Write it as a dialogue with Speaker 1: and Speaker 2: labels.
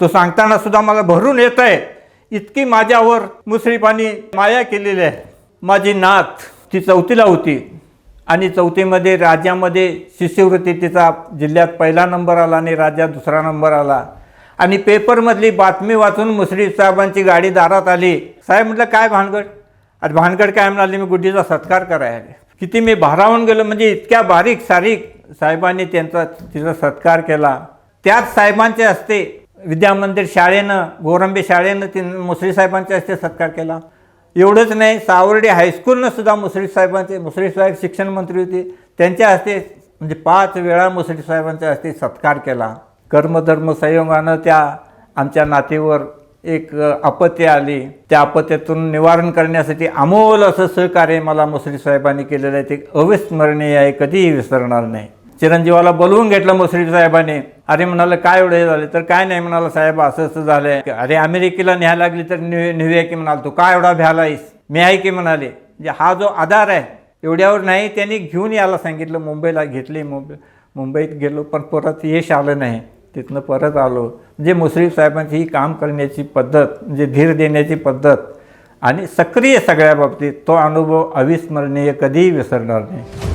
Speaker 1: तो सांगताना सुद्धा मला भरून येत आहे. इतकी माझ्यावर मुसरीपानी माया केलेली आहे. माझी नात ती चौथीला होती आणि चौथीमध्ये राज्यामध्ये शिष्यवृत्ती तिचा जिल्ह्यात पहिला नंबर आला आणि राज्यात दुसरा नंबर आला. आणि पेपरमधली बातमी वाचून मुसरी साहेबांची गाडी दारात आली. साहेब म्हटलं काय भानगड? आज भानगड काय म्हणाले? मी गुड्डीचा सत्कार करायला. किती मी भारावून गेलो म्हणजे इतक्या बारीक सारीक साहेबांनी त्यांचा तिचा सत्कार केला. त्याच साहेबांचे असते विद्यामंदिर शाळेनं गोरंबे शाळेनं ती मुश्रीफ साहेबांच्या हस्ते सत्कार केला. एवढंच नाही सावर्डे हायस्कूलनं सुद्धा साहेबांचे मुश्रीफ साहेब शिक्षण मंत्री होते. त्यांच्या हस्ते म्हणजे पाच वेळा मुसळी साहेबांच्या हस्ते सत्कार केला. कर्मधर्म संयोगानं त्या आमच्या नातेवर एक अ, आपत्ती आली. त्या आपत्तीतून निवारण करण्यासाठी अमोल असं सहकार्य मला मुसळी साहेबांनी केलेलं आहे. ते अविस्मरणीय आहे कधीही विसरणार नाही. चिरंजीवाला बोलवून घेतलं मुश्रीफ साहेबांनी. अरे म्हणाला काय एवढे झाले? तर काय नाही म्हणाला साहेब असं असं झालंय. अरे अमेरिकेला न्याय लागली तर न्यू निव्या की म्हणाल तू. काय एवढा भ्यालायस मी आहे की म्हणाले? म्हणजे हा जो आधार आहे एवढ्यावर नाही त्यांनी घेऊन यायला सांगितलं मुंबईला घेतली मुंबई मुंबईत गेलो पण परत यश आलं नाही. तिथनं परत आलो. म्हणजे मुश्रीफ साहेबांची ही काम करण्याची पद्धत म्हणजे धीर देण्याची पद्धत आणि सक्रिय सगळ्या बाबतीत तो अनुभव अविस्मरणीय कधीही विसरणार नाही.